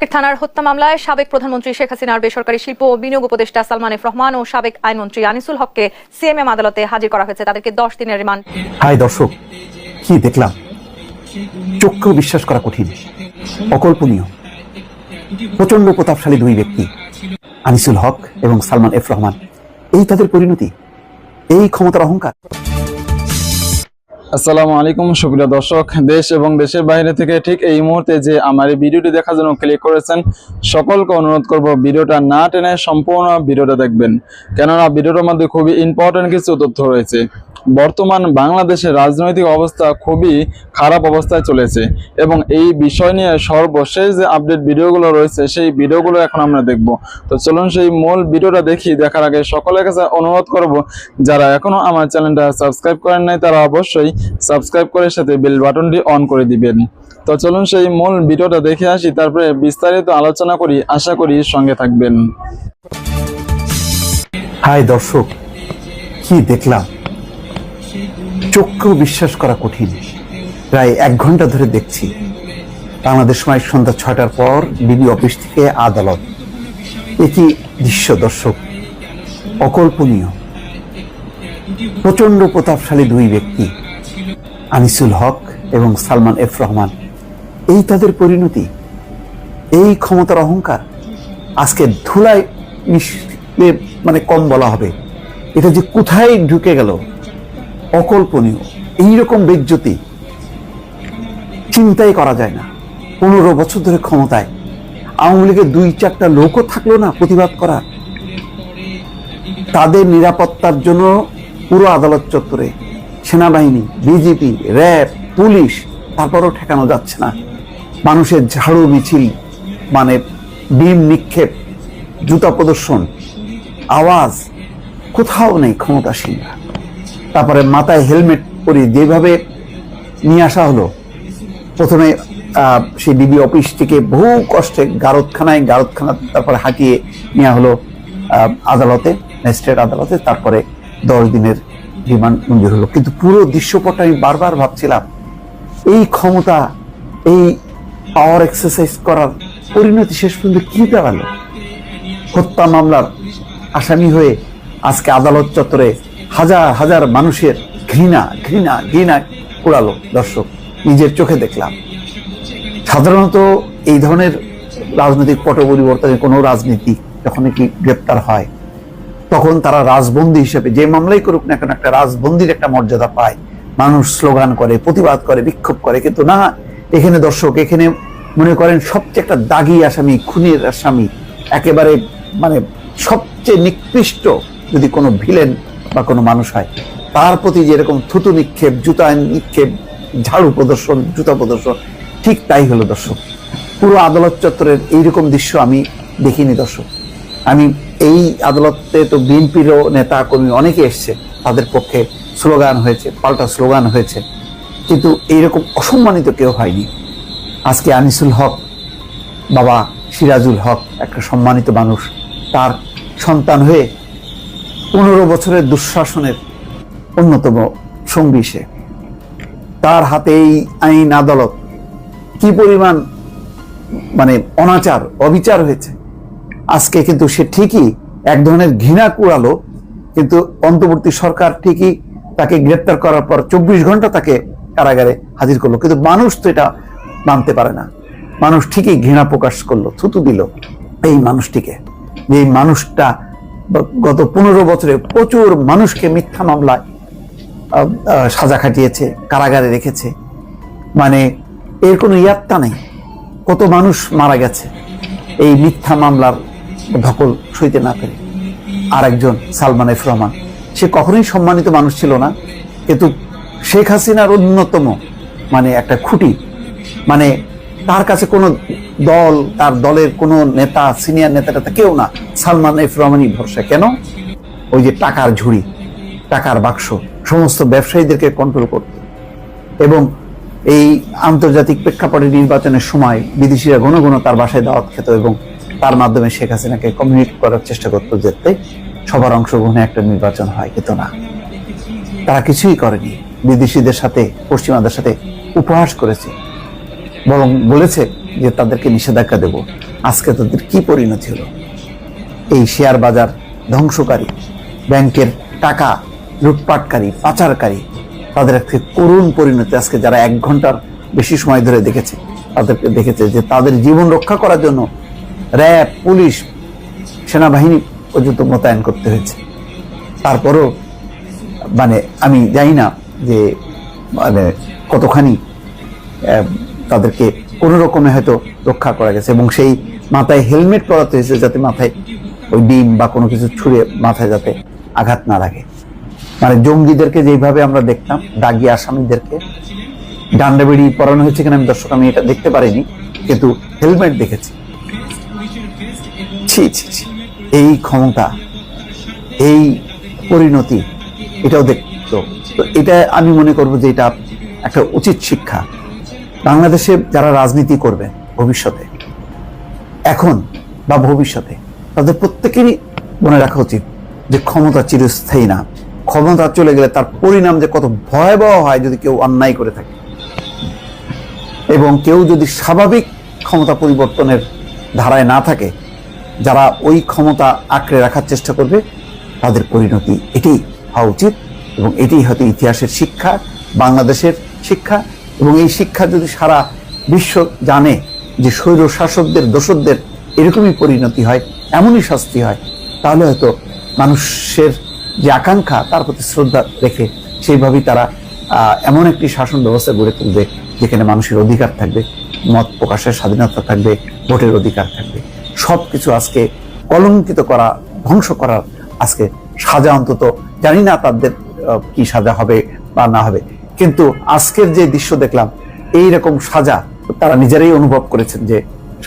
Market থানার হত্যা মামলায় সাবেক প্রধানমন্ত্রী শেখ হাসিনার বেসরকারি শিল্প ও বিনিয়োগ উপদেষ্টা সালমান এফ রহমান ও সাবেক আইনমন্ত্রী আনিসুল হককে সিএমএম আদালতে হাজির করা হয়েছে। তাদেরকে দশ দিনের রিমান্ড। হাই দর্শক, কি দেখলাম? চক্ষু বিশ্বাস করা কঠিন, অকল্পনীয়। প্রচণ্ড প্রতাপশালী দুই ব্যক্তি, আনিসুল হক এবং সালমান এফ রহমান। এই তাদের পরিণতি? এই ক্ষমতার অহংকার? আসসালামু আলাইকুম, সুপ্রিয় দর্শক। দেশ এবং দেশের বাইরে থেকে ঠিক এই মুহূর্তে যে আমার এই ভিডিওটি দেখার জন্য ক্লিক করেছেন, সকলকে অনুরোধ করব ভিডিওটা না টেনে সম্পূর্ণ ভিডিওটা দেখবেন। কেননা ভিডিওটার মধ্যে খুবই ইম্পর্টেন্ট কিছু তথ্য রয়েছে। বর্তমান বাংলাদেশের রাজনৈতিক অবস্থা খুবই খারাপ অবস্থায় চলেছে এবং এই বিষয় নিয়ে সর্বশেষ যে আপডেট ভিডিওগুলো রয়েছে, সেই ভিডিওগুলো এখন আমরা দেখব। তো চলুন সেই মূল ভিডিওটা দেখি, দেখার আগে সকলের কাছে অনুরোধ করব, যারা এখনও আমার চ্যানেলটা সাবস্ক্রাইব করেন নাই, তারা অবশ্যই সাবস্ক্রাইব করে সাথে বেল বাটনটি অন করে দিবেন। তো চলুন সেই মূল ভিডিওটা দেখে আসি, তারপরে বিস্তারিত আলোচনা করি, আশা করি সঙ্গে থাকবেন। হাই দর্শক, কি দেখলাম? চক্ষু বিশ্বাস করা কঠিন। প্রায় এক ঘণ্টা ধরে দেখছি। বাংলাদেশ সময় সন্ধ্যা ছয়টার পর বিবি অফিস থেকে আদালত। একই দৃশ্য দর্শক? অকল্পনীয়। প্রচণ্ড প্রতাপশালী দুই ব্যক্তি। আনিসুল হক এবং সালমান এফ রহমান। এই তাদের পরিণতি, এই ক্ষমতার অহংকার আজকে ধুলায় মিশলে মানে কম বলা হবে। এটা যে কোথায় ঢুকে গেল, অকল্পনীয়। এইরকম বেজ্জতি চিন্তাই করা যায় না। পনেরো বছর ধরে ক্ষমতায়। আওয়ামী লীগের দুই চারটা লোকও থাকল না প্রতিবাদ করার। তাদের নিরাপত্তার জন্য পুরো আদালত চত্বরে সেনাবাহিনী বিজেপি র্যাব, পুলিশ, তারপরও ঠেকানো যাচ্ছে না। মানুষের ঝাড়ু মিছিল মানে বিম নিক্ষেপ, জুতা প্রদর্শন, আওয়াজ, কোথাও নেই ক্ষমতাসীনরা। তারপরে মাথায় হেলমেট পরে যেভাবে নিয়ে আসা হলো, প্রথমে সেই ডিবি অফিস থেকে বহু কষ্টে গারদখানায় গারদখানা তারপরে হাঁটিয়ে নেওয়া হলো আদালতে, ম্যাজিস্ট্রেট আদালতে, তারপরে দশ দিনের রিমান্ড মঞ্জুর হলো। কিন্তু পুরো দৃশ্যপটটা আমি বারবার ভাবছিলাম, এই ক্ষমতা, এই পাওয়ার এক্সারসাইজ করার পরিণতি শেষ পর্যন্ত কি দাঁড়াল? হত্যা মামলার আসামি হয়ে আজকে আদালত চত্বরে হাজার হাজার মানুষের ঘৃণা ঘৃণা ঘৃণা কুড়ালো দর্শক। নিজের চোখে দেখলাম। সাধারণত এই ধরনের রাজনৈতিক পট পরিবর্তনে কোনো রাজনীতি যখন কি গ্রেপ্তার হয় তখন তারা রাজবন্দী হিসেবে যে মামলাই করুক না কেন একটা রাজবন্দির একটা মর্যাদা পায়। মানুষ স্লোগান করে, প্রতিবাদ করে, বিক্ষোভ করে। কিন্তু না, এখানে দর্শক, এখানে মনে করেন সবচেয়ে একটা দাগি আসামি, খুনের আসামি, একেবারে মানে সবচেয়ে নিকৃষ্ট যদি কোনো ভিলেন বা কোনো মানুষ হয়, তার প্রতি যেরকম থুতু নিক্ষেপ, জুতা নিক্ষেপ, ঝাড়ু প্রদর্শন, জুতা প্রদর্শন, ঠিক তাই হলো দর্শক। পুরো আদালত চত্বরের এইরকম দৃশ্য আমি দেখিনি দর্শক। আমি এই আদালতে তো বিএনপিরও নেতা কর্মী অনেকে এসছে, তাদের পক্ষে স্লোগান হয়েছে, পাল্টা স্লোগান হয়েছে। কিন্তু এইরকম অসম্মানিত কেউ হয়নি। আজকে আনিসুল হক, বাবা সিরাজুল হক, একটা সম্মানিত মানুষ, তার সন্তান হয়ে পনেরো বছরের দুঃশাসনের অন্যতম সঙ্গী সে। তার হাতে এই আইন আদালত কি পরিমাণ মানে অনাচার, অবিচার হয়েছে? আজকে কিন্তু সে ঠিকই এক ধরনের ঘৃণা কুড়ালো, কিন্তু অন্তর্বর্তী সরকার ঠিকই তাকে গ্রেপ্তার করার পর চব্বিশ ঘণ্টা তাকে কারাগারে হাজির করল। কিন্তু মানুষ তো এটা মানতে পারে না। মানুষ ঠিকই ঘৃণা প্রকাশ করল, থুতু দিল এই মানুষটিকে। এই মানুষটা গত পনেরো বছরে প্রচুর মানুষকে মিথ্যা মামলায় সাজা খাটিয়েছে, কারাগারে রেখেছে। মানে এর কোনো ইয়াত্তা নেই। কত মানুষ মারা গেছে এই মিথ্যা মামলার ধকল সইতে না পেরে। আর একজন সালমান এফ রহমান, সে কখনোই সম্মানিত মানুষ ছিল না। কিন্তু শেখ হাসিনার অন্যতম মানে একটা খুঁটি মানে তার কাছে কোনো দল, তার দলের কোনো নেতা, সিনিয়র নেতা টেতা কেউ না। সালমান এফ রহমানই ভরসা। কেন? ওই যে টাকার ঝুড়ি, টাকার বাক্স, সমস্ত ব্যবসায়ীদেরকে কন্ট্রোল করত। এবং এই আন্তর্জাতিক প্রেক্ষাপটে নির্বাচনের সময় বিদেশিরা ঘন ঘন তার বাসায় দাওয়াত খেত এবং তার মাধ্যমে শেখ হাসিনাকে কমিউনিকেট করার চেষ্টা করতো যাতে সবার অংশগ্রহণে একটা নির্বাচন হয়, কিন্তু না। তারা কিছুই করেনি। বিদেশিদের সাথে, পশ্চিমাদের সাথে উপহাস করেছে। বরং বলেছে যে তাদেরকে নিষেধাজ্ঞা দেব। আজকে তাদের কি পরিণতি হলো? এই শেয়ার বাজার ধ্বংসকারী, ব্যাংকের টাকা লুটপাটকারী, পাচারকারী, তাদের একটি করুণ পরিণতি আজকে যারা এক ঘণ্টার বেশি সময় ধরে দেখেছে, তাদেরকে দেখেছে যে তাদের জীবন রক্ষা করার জন্য র্যাব, পুলিশ, সেনাবাহিনী পর্যন্ত মোতায়েন করতে হয়েছে। তারপরও মানে আমি জানি না যে মানে কতখানি তাদেরকে কোনো রকমে হয়তো রক্ষা করা গেছে এবং সেই মাথায় হেলমেট পরাতে হয়েছে যাতে মাথায় ওই ডিম বা কোনো কিছু ছুঁড়ে মাথায় যাতে আঘাত না লাগে। মানে জঙ্গিদেরকে যেভাবে আমরা দেখতাম, দাগি আসামিদেরকে, ডান্ডা বেড়ি পরানো হয়েছে কিনা আমি দর্শক, আমি এটা দেখতে পারিনি, কিন্তু হেলমেট দেখেছি। ছি এই ক্ষমতা, এই পরিণতি এটাও দেখতো। তো এটা আমি মনে করব যে এটা একটা উচিত শিক্ষা। বাংলাদেশে যারা রাজনীতি করবে ভবিষ্যতে, এখন বা ভবিষ্যতে, তাদের প্রত্যেকেরই মনে রাখা উচিত যে ক্ষমতা চিরস্থায়ী না। ক্ষমতা চলে গেলে তার পরিণাম যে কত ভয়াবহ হয় যদি কেউ অন্যায় করে থাকে। এবং কেউ যদি স্বাভাবিক ক্ষমতা পরিবর্তনের ধারায় না থাকে যারা ওই ক্ষমতা আঁকড়ে রাখার চেষ্টা করবে, তাদের পরিণতি এটাই হওয়া উচিত এবং এটাই হয়তো ইতিহাসের শিক্ষা, বাংলাদেশের শিক্ষা এবং এই শিক্ষা যদি সারা বিশ্ব জানে যে স্বৈর শাসকদের দোষদের এরকমই পরিণতি হয়, এমনই শাস্তি হয়, তাহলে হয়তো মানুষের যে আকাঙ্ক্ষা, তার প্রতি শ্রদ্ধা রেখে সেইভাবেই তারা এমন একটি শাসন ব্যবস্থা গড়ে তুলবে যেখানে মানুষের অধিকার থাকবে, মত প্রকাশের স্বাধীনতা থাকবে, ভোটের অধিকার থাকবে। সব কিছু আজকে কলঙ্কিত করা, ধ্বংস করার আজকে সাজা অন্তত। জানি না তাদের কি সাজা হবে বা না হবে। কিন্তু আজকের যে দৃশ্য দেখলাম এই রকম সাজা তারা নিজেরাই অনুভব করেছেন যে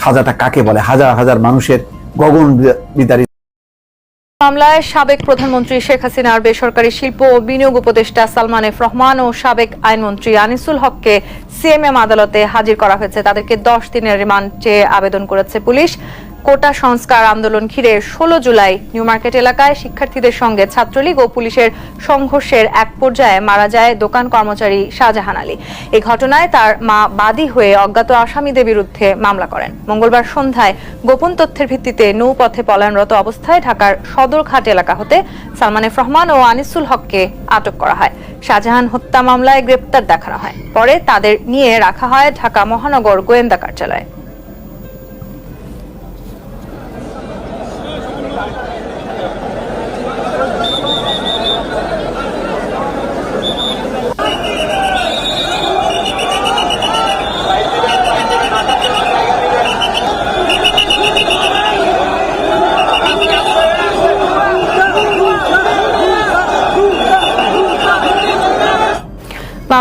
সাজাটা কাকে বলে? হাজার হাজার মানুষের গগন বিদারী মামলায় সাবেক প্রধানমন্ত্রী শেখ হাসিনার বেসরকারি শিল্প ও বিনিয়োগ উপদেষ্টা সালমান এফ রহমান ও সাবেক আইনমন্ত্রী আনিসুল হককে সিএমএম আদালতে হাজির করা হয়েছে। তাদেরকে দশ দিনের রিমান্ড চেয়ে আবেদন করেছে পুলিশ। কোটা সংস্কার আন্দোলন ঘিরে ষোলো জুলাই নিউ মার্কেট এলাকায় শিক্ষার্থীদের সঙ্গে ছাত্রলীগ ও পুলিশের সংঘর্ষের এক পর্যায়ে মারা যায় দোকান কর্মচারী শাহজাহান আলী। এই ঘটনায় তার মা বাদী হয়ে অজ্ঞাত আসামিদের বিরুদ্ধে মামলা করেন। মঙ্গলবার সন্ধ্যায় গোপন তথ্যের ভিত্তিতে নৌপথে পলায়নরত অবস্থায় ঢাকার সদরঘাট এলাকা হতে সালমান এফ রহমান ও আনিসুল হককে আটক করা হয়। শাহজাহান হত্যা মামলায় গ্রেপ্তার দেখানো হয়। পরে তাদের নিয়ে রাখা হয় ঢাকা মহানগর গোয়েন্দা কার্যালয়ে।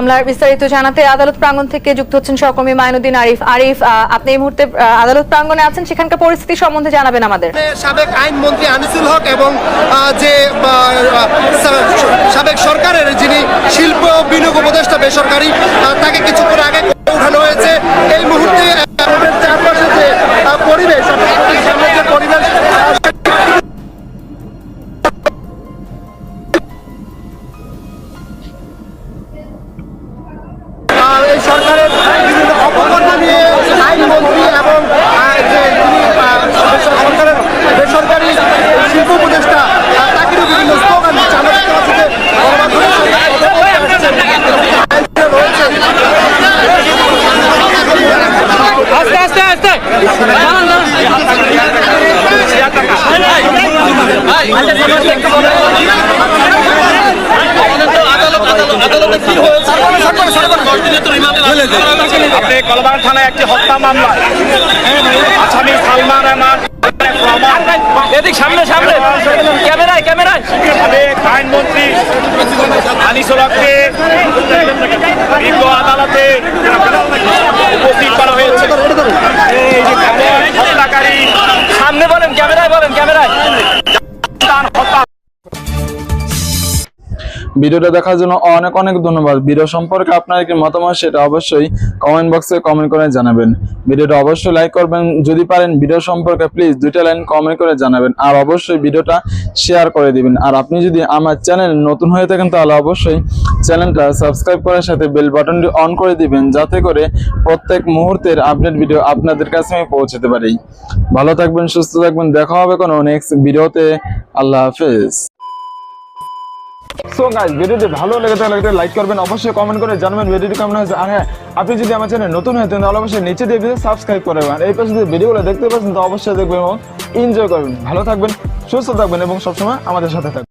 মামলার বিস্তারিত জানাতে আদালত প্রাঙ্গণ থেকে যুক্ত হচ্ছেন সহকর্মী মাইনুদ্দিন আরিফ। আরিফ আপনি এই মুহূর্তে আদালত প্রাঙ্গনে আছেন, সেখানকার পরিস্থিতি সম্বন্ধে জানাবেন আমাদের। সাবেক আইনমন্ত্রী আনিসুল হক এবং যে সাবেক সরকারের যিনি শিল্প বিনিয়োগ উপদেষ্টা বেসরকারি তাকে কিছুক্ষণ আগে থানায় একটি হত্যা মামলায় আসামি সালমান রহমান এদিক সামনে সামনে। ক্যামেরায় ক্যামেরায়। সাবেক আইনমন্ত্রী আনিসুল হককে বিজ্ঞ আদালতে উপস্থিত করা হয়েছে। হত্যাকারী সামনে বলেন ক্যামেরায় বলেন ক্যামেরায়। ভিডিওটা দেখার জন্য অনেক অনেক ধন্যবাদ। ভিডিও সম্পর্কে আপনার কি মতামত সেটা অবশ্যই কমেন্ট বক্সে কমেন্ট করে জানাবেন। ভিডিওটা অবশ্যই লাইক করবেন। যদি পারেন ভিডিও সম্পর্কে প্লিজ দুইটা লাইন কমেন্ট করে জানাবেন। আর অবশ্যই ভিডিওটা শেয়ার করে দিবেন। আর আপনি যদি আমার চ্যানেল নতুন হয়ে থাকেন তাহলে অবশ্যই চ্যানেলটা সাবস্ক্রাইব করার সাথে বেল বাটনটি অন করে দিবেন। যাতে করে প্রত্যেক মুহূর্তের আপডেট ভিডিও আপনাদের কাছে আমি পৌঁছাতে পারি। ভালো থাকবেন, সুস্থ থাকবেন। দেখা হবে কোনো নেক্সট ভিডিওতে আল্লাহ হাফেজ। সো গাইজ ভিডিওটি ভালো লেগে থাকলে লাইক করবেন, অবশ্যই কমেন্ট করে জানবেন ভিডিওটি কেমন হয়েছে। আর হ্যাঁ আপনি যদি আমার চ্যানেল নতুন হয়ে তাহলে অবশ্যই নিচে দিয়ে সাবস্ক্রাইব করবেন এই পাশে যদি ভিডিওগুলো দেখতে পাচ্ছেন, তো অবশ্যই দেখবেন এবং এনজয় করবেন। ভালো থাকবেন, সুস্থ থাকবেন এবং সবসময় আমাদের সাথে থাকবেন।